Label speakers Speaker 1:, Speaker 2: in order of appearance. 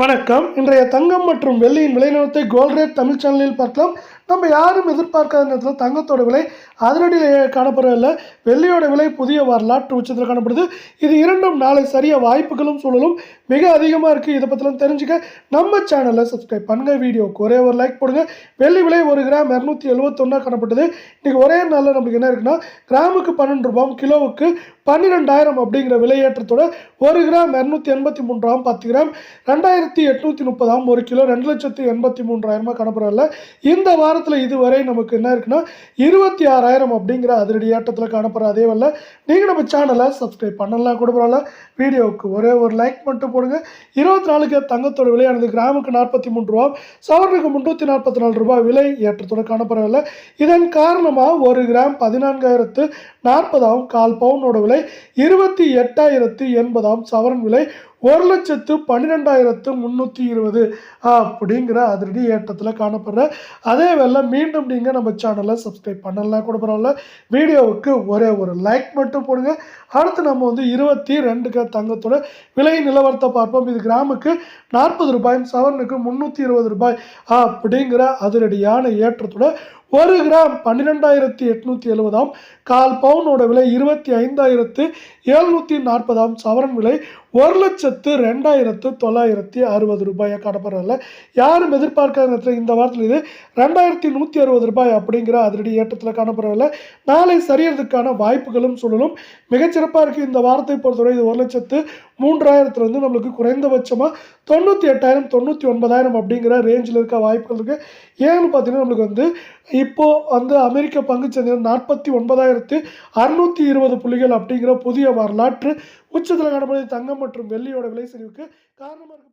Speaker 1: வணக்கம். இன்றைய தங்கம் மற்றும் வெள்ளியின் விலைநிலத்தை கோல்ட் ரேட் தமிழ் சேனலில் பார்க்கலாம். நம்ம யாரும் எதிர்பார்க்காத நேரத்தில் தங்கத்தோட விலை அதிரடியில் காணப்படவில்லை வெள்ளியோட விலை புதிய வரலாற்று உச்சத்தில் காணப்படுது. இது இரண்டும் நாளை சரியாக வாய்ப்புகளும் சூழலும் மிக அதிகமாக இருக்குது இதை பற்றிலாம் தெரிஞ்சுக்க நம்ம சேனலில் சப்ஸ்கிரைப் பண்ணுங்க. வீடியோ ஒரே ஒரு லைக் போடுங்க. வெள்ளி விலை ஒரு கிராம் இரநூத்தி எழுபத்தொன்னா காணப்பட்டது. இன்றைக்கி ஒரே நாளில் நம்மளுக்கு என்ன இருக்குன்னா கிராமுக்கு பன்னெண்டு ரூபாயும் கிலோவுக்கு பன்னிரெண்டாயிரம் அப்படிங்கிற விலையேற்றத்தோட ஒரு கிராம் இரநூத்தி எண்பத்தி மூன்றாம் பத்து கிராம் ரெண்டாயிரத்தி எட்நூற்றி முப்பதாம் ஒரு கிலோ ரெண்டு லட்சத்தி எண்பத்தி மூன்றாயிரமாக காணப்படல இந்த வாரம் வாரத்தில் இதுவரை நமக்கு என்ன இருக்குன்னா இருபத்தி ஆறாயிரம் அப்படிங்கிற அதிரடி ஏற்றத்தில் காணப்படுற அதே வரல நீங்கள் நம்ம சேனலை சப்ஸ்கிரைப் பண்ணலாம் கூட பரவாயில்ல. வீடியோவுக்கு ஒரே ஒரு லைக் மட்டும் போடுங்க. இருபத்தி நாலுக்கு தங்கத்தோட விலையானது கிராமுக்கு நாற்பத்தி மூன்று ரூபா சவரனுக்கு முந்நூற்றி நாற்பத்தி நாலு ரூபாய் விலை ஏற்றத்தோட காணப்படவில்லை இதன் காரணமாக ஒரு கிராம் பதினான்காயிரத்து நாற்பதாம் கால் பவுனோட விலை இருபத்தி எட்டாயிரத்து எண்பதாம் சவரன் விலை ஒரு லட்சத்து பன்னிரெண்டாயிரத்து முந்நூற்றி இருபது அப்படிங்கிற அதிரடி ஏற்றத்தில் காணப்படுற அதே வேளை மீண்டும் நீங்கள் நம்ம சேனலை சப்ஸ்கிரைப் பண்ணலாம் கூட பரவாயில்ல. வீடியோவுக்கு ஒரே ஒரு லைக் மட்டும் போடுங்க. அடுத்து நம்ம வந்து இருபத்தி ரெண்டுக்கு தங்கத்தோட விலை நிலவரத்தை பார்ப்போம். இது கிராமுக்கு நாற்பது ரூபாயும் சவரனுக்கு முந்நூற்றி இருபது ரூபாய் அப்படிங்கிற அதிரடியான ஏற்றத்தோட ஒரு கிராம் பன்னிரெண்டாயிரத்தி எட்நூற்றி எழுபதாம் கால் பவுனோட விலை இருபத்தி ஐந்தாயிரத்து எழுநூற்றி நாற்பதாம் சவரன் விலை ஒரு லட்சத்து ரெண்டாயிரத்து தொள்ளாயிரத்தி அறுபது ரூபாயாக காணப்படுறதில்ல யாரும் எதிர்பார்க்காத நேரத்தில் இந்த வாரத்தில் இது ரெண்டாயிரத்தி நூற்றி அறுபது ரூபாய் அப்படிங்கிற அதிரடி ஏற்றத்தில் காணப்படவில்லை நாளை சரியறதுக்கான வாய்ப்புகளும் சொல்லலும் மிகச்சிறப்பாக இருக்குது இந்த வாரத்தை பொறுத்தவரை. இது ஒரு லட்சத்து மூன்றாயிரத்துலேருந்து நம்மளுக்கு குறைந்தபட்சமாக தொண்ணூற்றி எட்டாயிரம் தொண்ணூற்றி ஒன்பதாயிரம் அப்படிங்கிற ரேஞ்சில் இருக்க வாய்ப்புகள் இருக்குது ஏன்னு பார்த்தீங்கன்னா நம்மளுக்கு வந்து இப்போது வந்து அமெரிக்க பங்குச்சந்தையில் நாற்பத்தி ஒன்பதாயிரத்து அறுநூற்றி இருபது புள்ளிகள் அப்படிங்கிற புதிய வரலாற்று உச்சத்தில் காணப்படுது. தங்கம் மற்றும் வெள்ளியோட விலை சரிவுக்கு காரணமாக